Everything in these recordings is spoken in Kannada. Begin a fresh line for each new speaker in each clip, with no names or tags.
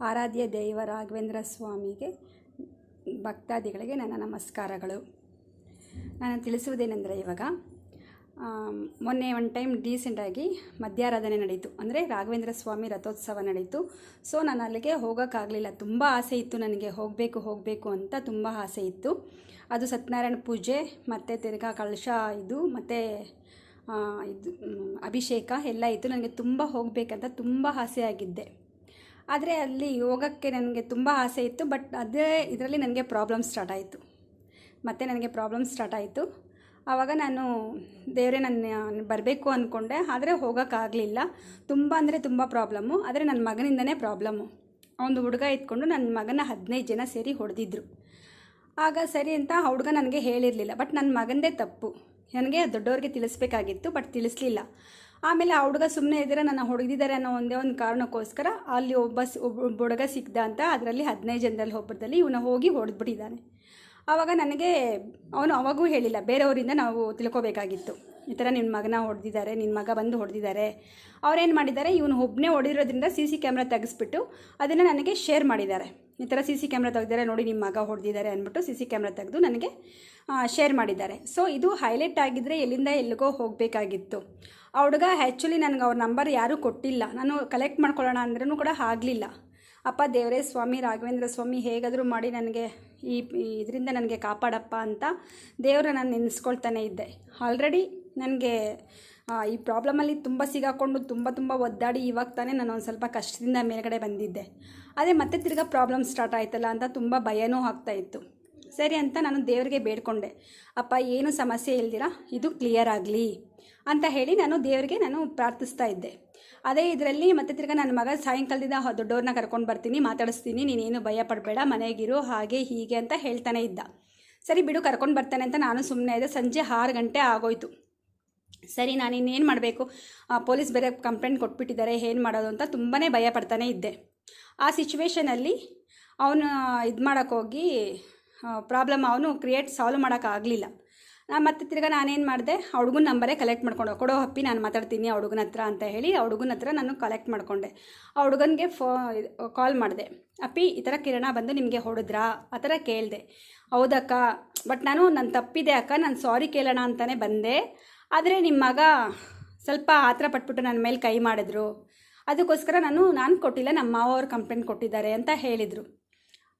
ಆರಾಧ್ಯ ದೈವ ರಾಘವೇಂದ್ರ ಸ್ವಾಮಿಗೆ ಭಕ್ತಾದಿಗಳಿಗೆ ನನ್ನ ನಮಸ್ಕಾರಗಳು. ನಾನು ತಿಳಿಸುವುದೇನೆಂದರೆ ಇವಾಗ ಮೊನ್ನೆ ಒನ್ ಟೈಮ್ ಡೀಸೆಂಟಾಗಿ ಮಧ್ಯಾರಾಧನೆ ನಡೀತು. ಅಂದರೆ ರಾಘವೇಂದ್ರ ಸ್ವಾಮಿ ರಥೋತ್ಸವ ನಡೀತು. ಸೊ ನಾನು ಅಲ್ಲಿಗೆ ಹೋಗೋಕ್ಕಾಗಲಿಲ್ಲ. ತುಂಬ ಆಸೆ ಇತ್ತು ನನಗೆ. ಹೋಗಬೇಕು ಹೋಗಬೇಕು ಅಂತ ತುಂಬ ಆಸೆ ಇತ್ತು. ಅದು ಸತ್ಯನಾರಾಯಣ ಪೂಜೆ, ಮತ್ತು ತಿರ್ಗಾ ಕಳಶ ಇದು, ಮತ್ತು ಇದು ಅಭಿಷೇಕ ಎಲ್ಲ ಇತ್ತು. ನನಗೆ ತುಂಬ ಹೋಗಬೇಕಂತ ತುಂಬ ಆಸೆ ಆಗಿದ್ದೆ ಆದರೆ ಅಲ್ಲಿ ಹೋಗೋಕ್ಕೆ ನನಗೆ ತುಂಬ ಆಸೆ ಇತ್ತು ಬಟ್ ಅದೇ ಇದರಲ್ಲಿ ನನಗೆ ಪ್ರಾಬ್ಲಮ್ ಸ್ಟಾರ್ಟ್ ಆಯಿತು. ಮತ್ತು ನನಗೆ ಪ್ರಾಬ್ಲಮ್ ಸ್ಟಾರ್ಟ್ ಆಯಿತು. ಆವಾಗ ನಾನು ದೇವರೇ ನನ್ನ ಬರಬೇಕು ಅಂದ್ಕೊಂಡೆ ಆದರೆ ಹೋಗೋಕ್ಕಾಗಲಿಲ್ಲ ತುಂಬ ಅಂದರೆ ತುಂಬ ಪ್ರಾಬ್ಲಮ್ಮು ಆದರೆ ನನ್ನ ಮಗನಿಂದನೇ ಪ್ರಾಬ್ಲಮ್ಮು ಅವನು ಹುಡುಗ ಇಟ್ಕೊಂಡು ನನ್ನ ಮಗನ ಹದಿನೈದು ಜನ ಸೇರಿ ಹೊಡೆದಿದ್ರು. ಆಗ ಸರಿ ಅಂತ ಆ ಹುಡುಗ ನನಗೆ ಹೇಳಿರಲಿಲ್ಲ ಬಟ್ ನನ್ನ ಮಗಂದೇ ತಪ್ಪು. ನನಗೆ ದೊಡ್ಡವ್ರಿಗೆ ತಿಳಿಸ್ಬೇಕಾಗಿತ್ತು ಬಟ್ ತಿಳಿಸ್ಲಿಲ್ಲ. ಆಮೇಲೆ ಆ ಹುಡುಗ ಸುಮ್ಮನೆ ಇದ್ದೀರ ನನ್ನ ಹೊಡೆದಿದ್ದಾರೆ ಅನ್ನೋ ಒಂದೇ ಒಂದು ಕಾರಣಕ್ಕೋಸ್ಕರ ಅಲ್ಲಿ ಒಬ್ಬ ಒಬ್ಬ ಹುಡುಗ ಸಿಗ್ದ ಅಂತ ಅದರಲ್ಲಿ ಹದಿನೈದು ಜನರಲ್ಲಿ ಒಬ್ಬರಲ್ಲಿ ಇವನ ಹೋಗಿ ಹೊಡೆದ್ಬಿಟ್ಟಿದ್ದಾನೆ. ಆವಾಗ ನನಗೆ ಅವನು ಅವಾಗೂ ಹೇಳಿಲ್ಲ, ಬೇರೆಯವರಿಂದ ನಾವು ತಿಳ್ಕೊಬೇಕಾಗಿತ್ತು. ಈ ಥರ ನಿನ್ನ ಮಗನ ಹೊಡೆದಿದ್ದಾರೆ, ನಿನ್ನ ಮಗ ಬಂದು ಹೊಡೆದಿದ್ದಾರೆ. ಅವ್ರೇನು ಮಾಡಿದ್ದಾರೆ, ಇವನು ಒಬ್ಬನೇ ಹೊಡೆದಿರೋದ್ರಿಂದ ಸಿ ಸಿ ಕ್ಯಾಮ್ರಾ ತೆಗೆಸ್ಬಿಟ್ಟು ಅದನ್ನು ನನಗೆ ಶೇರ್ ಮಾಡಿದ್ದಾರೆ. ಈ ಥರ ಸಿ ಸಿ ಕ್ಯಾಮ್ರಾ ತೆಗೆದಿದ್ದಾರೆ, ನೋಡಿ ನಿಮ್ಮ ಮಗ ಹೊಡೆದಿದ್ದಾರೆ ಅಂದ್ಬಿಟ್ಟು ಸಿ ಸಿ ಕ್ಯಾಮ್ರಾ ತೆಗೆದು ನನಗೆ ಶೇರ್ ಮಾಡಿದ್ದಾರೆ. ಸೊ, ಇದು ಹೈಲೈಟ್ ಆಗಿದ್ದರೆ ಎಲ್ಲಿಂದ ಎಲ್ಲಿಗೋ ಹೋಗಬೇಕಾಗಿತ್ತು. ಆ ಹುಡುಗ ಆ್ಯಕ್ಚುಲಿ ನನಗೆ ಅವ್ರ ನಂಬರ್ ಯಾರೂ ಕೊಟ್ಟಿಲ್ಲ. ನಾನು ಕಲೆಕ್ಟ್ ಮಾಡ್ಕೊಳ್ಳೋಣ ಅಂದ್ರೂ ಕೂಡ ಆಗಲಿಲ್ಲ. ಅಪ್ಪ ದೇವರೇ ಸ್ವಾಮಿ, ರಾಘವೇಂದ್ರ ಸ್ವಾಮಿ, ಹೇಗಾದರೂ ಮಾಡಿ ನನಗೆ ಈ ಇದರಿಂದ ನನಗೆ ಕಾಪಾಡಪ್ಪ ಅಂತ ದೇವರ ನಾನು ನೆನೆಸ್ಕೊಳ್ತಾನೆ ಇದ್ದೆ. ಆಲ್ರೆಡಿ ನನಗೆ ಈ ಪ್ರಾಬ್ಲಮಲ್ಲಿ ತುಂಬ ಸಿಗಾಕೊಂಡು ತುಂಬ ತುಂಬ ಒದ್ದಾಡಿ ಇವಾಗ ತಾನೇ ನಾನು ಒಂದು ಸ್ವಲ್ಪ ಕಷ್ಟದಿಂದ ಮೇಲ್ಗಡೆ ಬಂದಿದ್ದೆ. ಅದೇ ಮತ್ತೆ ತಿರ್ಗಾ ಪ್ರಾಬ್ಲಮ್ ಸ್ಟಾರ್ಟ್ ಆಯ್ತಲ್ಲ ಅಂತ ತುಂಬ ಭಯನೂ ಆಗ್ತಾ ಇತ್ತು. ಸರಿ ಅಂತ ನಾನು ದೇವರಿಗೆ ಬೇಡ್ಕೊಂಡೆ. ಅಪ್ಪ, ಏನು ಸಮಸ್ಯೆ ಇಲ್ದಿರ? ಇದು ಕ್ಲಿಯರ್ ಆಗಲಿ ಅಂತ ಹೇಳಿ ನಾನು ದೇವರಿಗೆ ನಾನು ಪ್ರಾರ್ಥಿಸ್ತಾ ಇದ್ದೆ. ಅದೇ ಇದರಲ್ಲಿ ಮತ್ತೆ ತಿರ್ಗಾ ನನ್ನ ಮಗ ಸಾಯಂಕಾಲದಿಂದ ದೊಡ್ಡವ್ರನ್ನ ಕರ್ಕೊಂಡು ಬರ್ತೀನಿ, ಮಾತಾಡಿಸ್ತೀನಿ, ನೀನೇನು ಭಯ ಪಡಬೇಡ, ಮನೆಗಿರು, ಹಾಗೆ, ಹೀಗೆ ಅಂತ ಹೇಳ್ತಾನೆ ಇದ್ದ. ಸರಿ ಬಿಡು, ಕರ್ಕೊಂಡು ಬರ್ತಾನೆ ಅಂತ ನಾನು ಸುಮ್ಮನೆ ಇದ್ದೆ. ಸಂಜೆ ಆರು ಗಂಟೆ ಆಗೋಯ್ತು. ಸರಿ, ನಾನು ಇನ್ನೇನು ಮಾಡಬೇಕು? ಪೊಲೀಸ್ ಬೇರೆ ಕಂಪ್ಲೇಂಟ್ ಕೊಟ್ಬಿಟ್ಟಿದ್ದಾರೆ, ಏನು ಮಾಡೋದು ಅಂತ ತುಂಬಾ ಭಯ ಪಡ್ತಾನೆ ಇದ್ದೆ. ಆ ಸಿಚುವೇಷನಲ್ಲಿ ಅವನು ಇದು ಮಾಡೋಕ್ಕೋಗಿ ಪ್ರಾಬ್ಲಮ್ ಅವನು ಕ್ರಿಯೇಟ್ ಸಾಲ್ವ್ ಮಾಡೋಕ್ಕಾಗಲಿಲ್ಲ ನಾನು ಮತ್ತೆ ತಿರ್ಗಿ ನಾನೇನು ಮಾಡಿದೆ? ಆ ಹುಡುಗನ ನಂಬರೇ ಕಲೆಕ್ಟ್ ಮಾಡ್ಕೊಂಡು, ಕೊಡೋ ಹಪ್ಪಿ ನಾನು ಮಾತಾಡ್ತೀನಿ ಆ ಹುಡುಗನ ಹತ್ರ ಅಂತ ಹೇಳಿ ಆ ಹುಡುಗನ ಹತ್ರ ನಾನು ಕಲೆಕ್ಟ್ ಮಾಡಿಕೊಂಡೆ. ಆ ಹುಡುಗನಿಗೆ ಫೋ ಕಾಲ್ ಮಾಡಿದೆ. ಅಪ್ಪಿ, ಈ ಥರ ಕಿರಣ ಬಂದು ನಿಮಗೆ ಹೊಡೆದ್ರಾ? ಆ ಥರ ಕೇಳಿದೆ. ಹೌದಕ್ಕ ಬಟ್ ನಾನು ನನ್ನ ತಪ್ಪಿದೆ ಅಕ್ಕ, ನಾನು ಸಾರಿ ಕೇಳೋಣ ಅಂತಲೇ ಬಂದೆ. ಆದರೆ ನಿಮ್ಮ ಮಗ ಸ್ವಲ್ಪ ಆತರ ಪಟ್ಬಿಟ್ಟು ನನ್ನ ಮೇಲೆ ಕೈ ಮಾಡಿದ್ರು. ಅದಕ್ಕೋಸ್ಕರ ನಾನು ನಾನು ಕೊಟ್ಟಿಲ್ಲ ನಮ್ಮ ಮಾವ ಅವ್ರು ಕಂಪ್ಲೇಂಟ್ ಕೊಟ್ಟಿದ್ದಾರೆ ಅಂತ ಹೇಳಿದರು.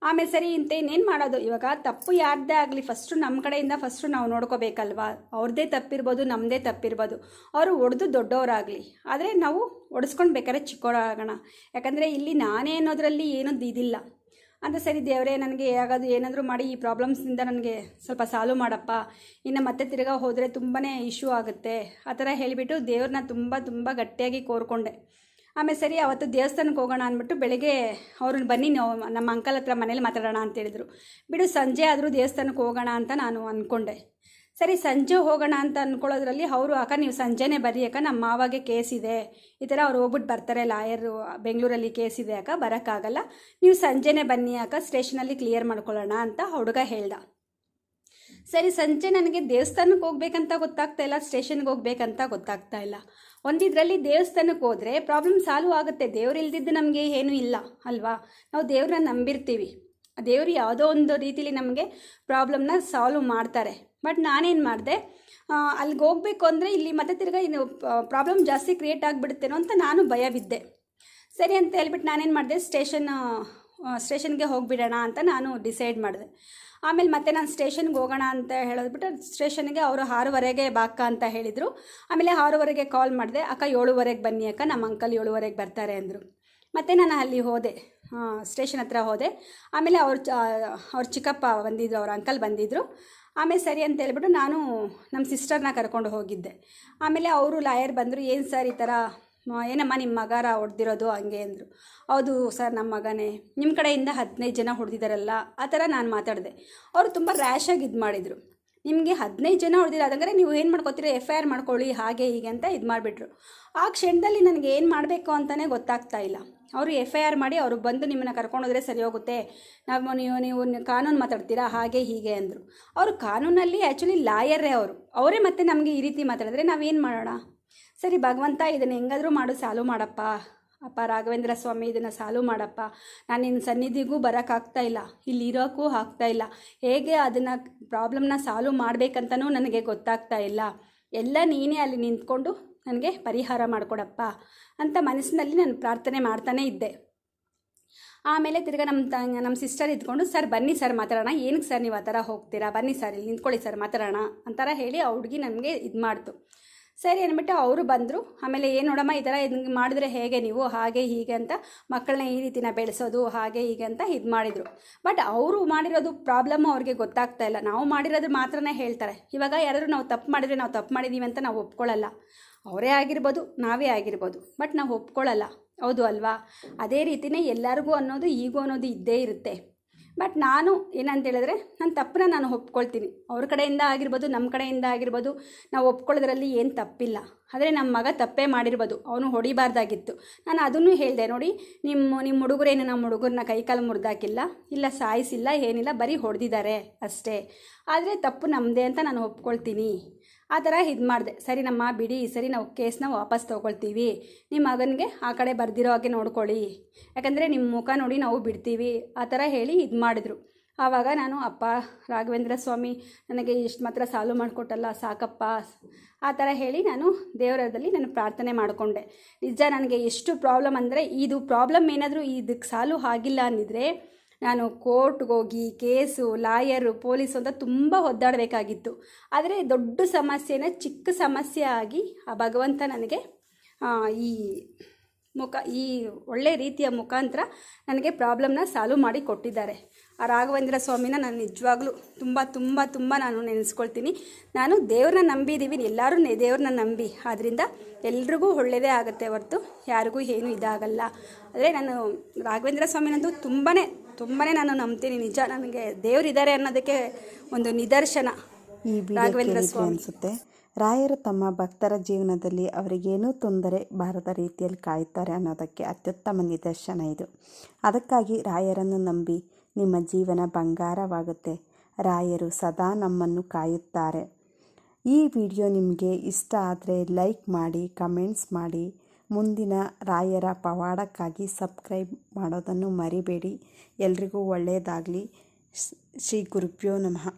ಆಮೇಲೆ ಸರಿ ಇಂತ ಇನ್ನೇನು ಮಾಡೋದು? ಇವಾಗ ತಪ್ಪು ಯಾರದೇ ಆಗಲಿ ಫಸ್ಟು ನಮ್ಮ ಕಡೆಯಿಂದ ಫಸ್ಟು ನಾವು ನೋಡ್ಕೋಬೇಕಲ್ವಾ? ಅವ್ರದ್ದೇ ತಪ್ಪಿರ್ಬೋದು ನಮ್ಮದೇ ತಪ್ಪಿರ್ಬೋದು. ಅವರು ಹೊಡೆದು ದೊಡ್ಡವರಾಗಲಿ. ಆದರೆ ನಾವು ಹೊಡೆಸ್ಕೊಂಡು ಬೇಕಾದ್ರೆ ಚಿಕ್ಕವರಾಗೋಣ ಯಾಕಂದರೆ ಇಲ್ಲಿ ನಾನೇ ಅನ್ನೋದರಲ್ಲಿ ಏನೂ ಇದಿಲ್ಲ. ಅಂತ ಸರಿ ದೇವರೇ, ನನಗೆ ಯಾಗಾದ್ರು ಏನಾದರೂ ಮಾಡಿ, ಈ ಪ್ರಾಬ್ಲಮ್ಸ್ನಿಂದ ನನಗೆ ಸ್ವಲ್ಪ ಸಾಲ್ವ್ ಮಾಡಪ್ಪ. ಇನ್ನು ಮತ್ತೆ ತಿರ್ಗಾ ಹೋದರೆ ತುಂಬಾ ಇಶ್ಯೂ ಆಗುತ್ತೆ. ಆ ಥರ ಹೇಳಿಬಿಟ್ಟು ದೇವ್ರನ್ನ ತುಂಬ ತುಂಬ ಗಟ್ಟಿಯಾಗಿ ಕೋರ್ಕೊಂಡೆ. ಆಮೇಲೆ ಸರಿ, ಅವತ್ತು ದೇವಸ್ಥಾನಕ್ಕೆ ಹೋಗೋಣ ಅಂದ್ಬಿಟ್ಟು ಬೆಳಗ್ಗೆ ಅವ್ರನ್ನ ಬನ್ನಿ, ನಾವು ನಮ್ಮ ಅಂಕಲ್ ಹತ್ರ ಮನೇಲಿ ಮಾತಾಡೋಣ ಅಂತ ಹೇಳಿದ್ರು. ಬಿಡು, ಸಂಜೆ ಆದರೂ ದೇವಸ್ಥಾನಕ್ಕೆ ಹೋಗೋಣ ಅಂತ ನಾನು ಅಂದ್ಕೊಂಡೆ ಸರಿ, ಸಂಜೆ ಹೋಗೋಣ ಅಂತ ಅಂದ್ಕೊಳ್ಳೋದ್ರಲ್ಲಿ ಅವರು, ಅಕ್ಕ, ನೀವು ಸಂಜೆನೇ ಬರ್ರಿ ಅಕ್ಕ, ನಮ್ಮ ಮಾವಾಗೆ ಕೇಸ್ ಇದೆ. ಈ ಥರ ಅವ್ರು ಹೋಗ್ಬಿಟ್ಟು ಬರ್ತಾರೆ, ಲಾಯರು, ಬೆಂಗಳೂರಲ್ಲಿ ಕೇಸ್ ಇದೆ ಅಕ್ಕ, ಬರೋಕ್ಕಾಗಲ್ಲ. ನೀವು ಸಂಜೆನೇ ಬನ್ನಿ ಅಕ್ಕ, ಸ್ಟೇಷನಲ್ಲಿ ಕ್ಲಿಯರ್ ಮಾಡ್ಕೊಳ್ಳೋಣ, ಅಂತ ಹುಡುಗ ಹೇಳ್ದ. ಸರಿ, ಸಂಜೆ ನನಗೆ ದೇವಸ್ಥಾನಕ್ಕೆ ಹೋಗ್ಬೇಕಂತ ಗೊತ್ತಾಗ್ತಾ ಇಲ್ಲ, ಸ್ಟೇಷನ್ಗೆ ಹೋಗ್ಬೇಕಂತ ಗೊತ್ತಾಗ್ತಾ ಇಲ್ಲ. ಒಂದಿದ್ರಲ್ಲಿ ದೇವಸ್ಥಾನಕ್ಕೆ ಹೋದರೆ ಪ್ರಾಬ್ಲಮ್ ಸಾಲ್ವ್ ಆಗುತ್ತೆ, ದೇವ್ರು ಇಲ್ದಿದ್ದು ನಮಗೆ ಏನೂ ಇಲ್ಲ, ಅಲ್ವಾ? ನಾವು ದೇವ್ರನ್ನ ನಂಬಿರ್ತೀವಿ. ದೇವರು ಯಾವುದೋ ಒಂದು ರೀತಿಲಿ ನಮಗೆ ಪ್ರಾಬ್ಲಮ್ನ ಸಾಲ್ವ್ ಮಾಡ್ತಾರೆ. ಬಟ್ ನಾನೇನು ಮಾಡಿದೆ ಅಲ್ಲಿಗೆ ಹೋಗಬೇಕು ಅಂದರೆ ಇಲ್ಲಿ ಮತ್ತೆ ತಿರ್ಗಾ ಇನ್ನು ಪ್ರಾಬ್ಲಮ್ ಜಾಸ್ತಿ ಕ್ರಿಯೇಟ್ ಆಗಿಬಿಡುತ್ತೇನೋ ಅಂತ ನಾನು ಭಯ ಬಿದ್ದೆ ಸರಿ ಅಂತ ಹೇಳ್ಬಿಟ್ಟು ನಾನೇನು ಮಾಡಿದೆ ಸ್ಟೇಷನ್ ಸ್ಟೇಷನ್ಗೆ ಹೋಗಿಬಿಡೋಣ ಅಂತ ನಾನು ಡಿಸೈಡ್ ಮಾಡಿದೆ. ಆಮೇಲೆ ಮತ್ತೆ ನಾನು ಸ್ಟೇಷನ್ಗೆ ಹೋಗೋಣ ಅಂತ ಹೇಳಿದ್ಬಿಟ್ಟು ಸ್ಟೇಷನ್ಗೆ ಅವರು ಆರೂವರೆಗೆ ಬಾಕ ಅಂತ ಹೇಳಿದರು. ಆಮೇಲೆ ಆರೂವರೆಗೆ ಕಾಲ್ ಮಾಡಿದೆ, ಅಕ್ಕ ಏಳುವರೆಗೆ ಬನ್ನಿ ಅಕ್ಕ ನಮ್ಮ ಅಂಕಲ್ ಏಳುವರೆಗೆ ಬರ್ತಾರೆ ಅಂದರು. ಮತ್ತು ನಾನು ಅಲ್ಲಿ ಹೋದೆ ಸ್ಟೇಷನ್ ಹತ್ರ ಹೋದೆ. ಆಮೇಲೆ ಅವ್ರ ಅವ್ರ ಚಿಕ್ಕಪ್ಪ ಬಂದಿದ್ದರು ಅವ್ರ ಅಂಕಲ್ ಬಂದಿದ್ದರು ಆಮೇಲೆ ಸರಿ ಅಂತ ಹೇಳ್ಬಿಟ್ಟು ನಾನು ನಮ್ಮ ಸಿಸ್ಟರ್ನ ಕರ್ಕೊಂಡು ಹೋಗಿದ್ದೆ. ಆಮೇಲೆ ಅವರು ಲಾಯರ್ ಬಂದರು, ಏನು ಸರ್ ಈ ಥರ? ಏನಮ್ಮ ನಿಮ್ಮ ಮಗಾರ ಹೊಡೆದಿರೋದು? ಹಂಗೆ ಅಂದರು. ಹೌದು ಸರ್, ನಮ್ಮ ಮಗನೇ. ನಿಮ್ಮ ಕಡೆಯಿಂದ ಹದಿನೈದು ಜನ ಹೊಡೆದಿದ್ದಾರಲ್ಲ ಆ ಥರ ನಾನು ಮಾತಾಡಿದೆ. ಅವರು ತುಂಬ ರ್ಯಾಶಾಗಿ ಇದು ಮಾಡಿದರು ನಿಮಗೆ ಹದಿನೈದು ಜನ ಹೊಡೆದಿಲ್ಲ. ಅದಂದರೆ ನೀವು ಏನು ಮಾಡ್ಕೋತೀರಿ? ಎಫ್ ಐ ಆರ್ ಮಾಡ್ಕೊಳ್ಳಿ, ಹಾಗೆ ಹೀಗೆ ಅಂತ ಇದು ಮಾಡಿಬಿಟ್ರು. ಆ ಕ್ಷಣದಲ್ಲಿ ನನಗೆ ಏನು ಮಾಡಬೇಕು ಅಂತಲೇ ಗೊತ್ತಾಗ್ತಾ ಇಲ್ಲ. ಅವರು ಎಫ್ ಐ ಆರ್ ಮಾಡಿ ಅವರು ಬಂದು ನಿಮ್ಮನ್ನು ಕರ್ಕೊಂಡೋದ್ರೆ ಸರಿ ಹೋಗುತ್ತೆ. ನಾವು ನೀವು ನೀವು ಕಾನೂನು ಮಾತಾಡ್ತೀರಾ? ಹಾಗೆ ಹೀಗೆ ಅಂದರು. ಅವರು ಕಾನೂನಲ್ಲಿ ಆ್ಯಕ್ಚುಲಿ ಲಾಯರೇ ಅವರು. ಅವರೇ ಮತ್ತೆ ನಮಗೆ ಈ ರೀತಿ ಮಾತಾಡಿದ್ರೆ ನಾವೇನು ಮಾಡೋಣ? ಸರಿ ಭಗವಂತ ಇದನ್ನು ಹೆಂಗಾದರೂ ಮಾಡು, ಸಾಲು ಮಾಡಪ್ಪ. ಅಪ್ಪ ರಾಘವೇಂದ್ರ ಸ್ವಾಮಿ ಇದನ್ನು ಸಾಲ್ವ್ ಮಾಡಪ್ಪ. ನಾನು ನಿನ್ನ ಸನ್ನಿಧಿಗೂ ಬರೋಕ್ಕಾಗ್ತಾ ಇಲ್ಲ. ಇಲ್ಲಿ ಇರೋಕ್ಕೂ ಆಗ್ತಾ ಇಲ್ಲ. ಹೇಗೆ ಅದನ್ನು ಪ್ರಾಬ್ಲಮ್ನ ಸಾಲ್ವ್ ಮಾಡಬೇಕಂತನೂ ನನಗೆ ಗೊತ್ತಾಗ್ತಾ ಇಲ್ಲ. ಎಲ್ಲ ನೀನೇ ಅಲ್ಲಿ ನಿಂತ್ಕೊಂಡು ನನಗೆ ಪರಿಹಾರ ಮಾಡಿಕೊಡಪ್ಪ ಅಂತ ಮನಸ್ಸಿನಲ್ಲಿ ನಾನು ಪ್ರಾರ್ಥನೆ ಮಾಡ್ತಾನೇ ಇದ್ದೆ. ಆಮೇಲೆ ತಿರ್ಗ ನಮ್ಮ ತ ನಮ್ಮ ಸಿಸ್ಟರ್ ಇದ್ಕೊಂಡು, ಸರ್, ಬನ್ನಿ ಸರ್ ಮಾತಾಡೋಣ. ಏನಕ್ಕೆ ಸರ್ ನೀವು ಆ ಥರ ಹೋಗ್ತೀರಾ? ಬನ್ನಿ ಸರ್, ಇಲ್ಲಿ ನಿಂತ್ಕೊಳ್ಳಿ ಸರ್ ಮಾತಾಡೋಣ ಅಂತಾರ ಹೇಳಿ ಆ ಹುಡುಗಿ ನನಗೆ ಇದು ಮಾಡ್ತು ಸರಿ ಅಂದ್ಬಿಟ್ಟು ಅವರು ಬಂದರು. ಆಮೇಲೆ ಏನು ನೋಡಮ್ಮ, ಈ ಥರ ಇದು ಮಾಡಿದ್ರೆ ಹೇಗೆ ನೀವು? ಹಾಗೆ ಹೀಗೆ ಅಂತ ಮಕ್ಕಳನ್ನ ಈ ರೀತಿನ ಬೆಳೆಸೋದು, ಹಾಗೆ ಹೀಗೆ ಅಂತ ಇದು ಮಾಡಿದರು. ಬಟ್ ಅವರು ಮಾಡಿರೋದು ಪ್ರಾಬ್ಲಮ್ಮು ಅವ್ರಿಗೆ ಗೊತ್ತಾಗ್ತಾ ಇಲ್ಲ. ನಾವು ಮಾಡಿರೋದು ಮಾತ್ರನೇ ಹೇಳ್ತಾರೆ. ಇವಾಗ ಯಾರಾದರೂ ನಾವು ತಪ್ಪು ಮಾಡಿದರೆ ನಾವು ತಪ್ಪು ಮಾಡಿದ್ದೀವಿ ಅಂತ ನಾವು ಒಪ್ಕೊಳ್ಳಲ್ಲ ಅವರೇ ಆಗಿರ್ಬೋದು, ನಾವೇ ಆಗಿರ್ಬೋದು. ಬಟ್ ನಾವು ಒಪ್ಕೊಳ್ಳಲ್ಲ ಹೌದು ಅಲ್ವಾ? ಅದೇ ರೀತಿಯೇ ಎಲ್ಲರಿಗೂ ಅನ್ನೋದು, ಈಗೂ ಅನ್ನೋದು ಇದ್ದೇ ಇರುತ್ತೆ. ಬಟ್ ನಾನು ಏನಂತ ಹೇಳಿದ್ರೆ ನನ್ನ ತಪ್ಪನ್ನ ನಾನು ಒಪ್ಕೊಳ್ತೀನಿ. ಅವ್ರ ಕಡೆಯಿಂದ ಆಗಿರ್ಬೋದು ನಮ್ಮ ಕಡೆಯಿಂದ ಆಗಿರ್ಬೋದು, ನಾವು ಒಪ್ಕೊಳ್ಳೋದ್ರಲ್ಲಿ ಏನು ತಪ್ಪಿಲ್ಲ. ಆದರೆ ನಮ್ಮ ಮಗ ತಪ್ಪೇ ಮಾಡಿರ್ಬೋದು. ಅವನು ಹೊಡಿಬಾರ್ದಾಗಿತ್ತು. ನಾನು ಅದನ್ನು ಹೇಳಿದೆ, ನೋಡಿ ನಿಮ್ಮ ನಿಮ್ಮ ಹುಡುಗರೇನು ನಮ್ಮ ಹುಡುಗರನ್ನ ಕೈಕಾಲು ಮುರಿದಾಕಿಲ್ಲ, ಇಲ್ಲ ಸಾಯಿಸಿಲ್ಲ, ಏನಿಲ್ಲ, ಬರೀ ಹೊಡೆದಿದ್ದಾರೆ ಅಷ್ಟೇ. ಆದರೆ ತಪ್ಪು ನಮ್ಮದೇ ಅಂತ ನಾನು ಒಪ್ಕೊಳ್ತೀನಿ. ಆ ಥರ ಇದು ಮಾಡಿದೆ. ಸರಿ ನಮ್ಮ ಬಿಡಿ, ಈ ಸರಿ ನಾವು ಕೇಸ್ನ ವಾಪಸ್ ತೊಗೊಳ್ತೀವಿ. ನಿಮ್ಮ ಮಗನಿಗೆ ಆ ಕಡೆ ಬರ್ದಿರೋ ಹಾಗೆ ನೋಡ್ಕೊಳ್ಳಿ. ಯಾಕಂದರೆ ನಿಮ್ಮ ಮುಖ ನೋಡಿ ನಾವು ಬಿಡ್ತೀವಿ. ಆ ಥರ ಹೇಳಿ ಇದು ಮಾಡಿದ್ರು. ಆವಾಗ ನಾನು, ಅಪ್ಪ, ರಾಘವೇಂದ್ರ ಸ್ವಾಮಿ, ನನಗೆ ಇಷ್ಟು ಮಾತ್ರ ಸಾಲು ಮಾಡಿಕೊಟ್ಟಲ್ಲ, ಸಾಕಪ್ಪ. ಆ ಥರ ಹೇಳಿ ನಾನು ದೇವರದಲ್ಲಿ ನಾನು ಪ್ರಾರ್ಥನೆ ಮಾಡಿಕೊಂಡೆ. ನಿಜ, ನನಗೆ ಎಷ್ಟು ಪ್ರಾಬ್ಲಮ್ ಅಂದರೆ, ಇದು ಪ್ರಾಬ್ಲಮ್ ಏನಾದರೂ ಇದಕ್ಕೆ ಸಾಲು ಆಗಿಲ್ಲ ಅಂದಿದ್ರೆ ನಾನು ಕೋರ್ಟ್ಗೆ ಹೋಗಿ ಕೇಸು, ಲಾಯರು, ಪೊಲೀಸು ಅಂತ ತುಂಬ ಒದ್ದಾಡಬೇಕಾಗಿತ್ತು. ಆದರೆ ದೊಡ್ಡ ಸಮಸ್ಯೆನ ಚಿಕ್ಕ ಸಮಸ್ಯೆ ಆಗಿ ಆ ಭಗವಂತ ನನಗೆ ಈ ಮುಖ ಈ ಒಳ್ಳೆ ರೀತಿಯ ಮುಖಾಂತರ ನನಗೆ ಪ್ರಾಬ್ಲಮ್ನ ಸಾಲ್ವ್ ಮಾಡಿ ಕೊಟ್ಟಿದ್ದಾರೆ. ಆ ರಾಘವೇಂದ್ರ ಸ್ವಾಮಿನ ನಾನು ನಿಜವಾಗ್ಲೂ ತುಂಬ ತುಂಬ ತುಂಬ ನಾನು ನೆನೆಸ್ಕೊಳ್ತೀನಿ. ನಾನು ದೇವ್ರನ್ನ ನಂಬಿದ್ದೀವಿ ಎಲ್ಲರೂ ದೇವ್ರನ್ನ ನಂಬಿ. ಆದ್ದರಿಂದ ಎಲ್ರಿಗೂ ಒಳ್ಳೆಯದೇ ಆಗುತ್ತೆ ಹೊರತು ಯಾರಿಗೂ ಏನೂ ಇದಾಗಲ್ಲ. ಆದರೆ ನಾನು ರಾಘವೇಂದ್ರ ಸ್ವಾಮಿನಂತೂ ತುಂಬಾ ತುಂಬಾ ನಾನು ನಂಬ್ತೀನಿ ನಿಜ. ನನಗೆ ದೇವ್ರಿದ್ದಾರೆ ಅನ್ನೋದಕ್ಕೆ ಒಂದು ನಿದರ್ಶನ
ಈ
ರಾಘವೇಂದ್ರ ಸ್ವಾಮಿ.
ಅನಿಸುತ್ತೆ. ರಾಯರು ತಮ್ಮ ಭಕ್ತರ ಜೀವನದಲ್ಲಿ ಅವರಿಗೇನೂ ತೊಂದರೆ ಬಾರದ ರೀತಿಯಲ್ಲಿ ಕಾಯುತ್ತಾರೆ ಅನ್ನೋದಕ್ಕೆ ಅತ್ಯುತ್ತಮ ನಿದರ್ಶನ ಇದು. ಅದಕ್ಕಾಗಿ ರಾಯರನ್ನು ನಂಬಿ ನಿಮ್ಮ ಜೀವನ ಬಂಗಾರವಾಗುತ್ತೆ. ರಾಯರು ಸದಾ ನಮ್ಮನ್ನು ಕಾಯುತ್ತಾರೆ. ಈ ವಿಡಿಯೋ ನಿಮಗೆ ಇಷ್ಟ ಆದರೆ ಲೈಕ್ ಮಾಡಿ, ಕಮೆಂಟ್ಸ್ ಮಾಡಿ. ಮುಂದಿನ ರಾಯರ ಪವಾಡಕ್ಕಾಗಿ ಸಬ್ಸ್ಕ್ರೈಬ್ ಮಾಡೋದನ್ನು ಮರಿಬೇಡಿ. ಎಲ್ರಿಗೂ ಒಳ್ಳೆಯದಾಗಲಿ. ಶ್ರೀ ಗುರುಭ್ಯೋ ನಮಃ.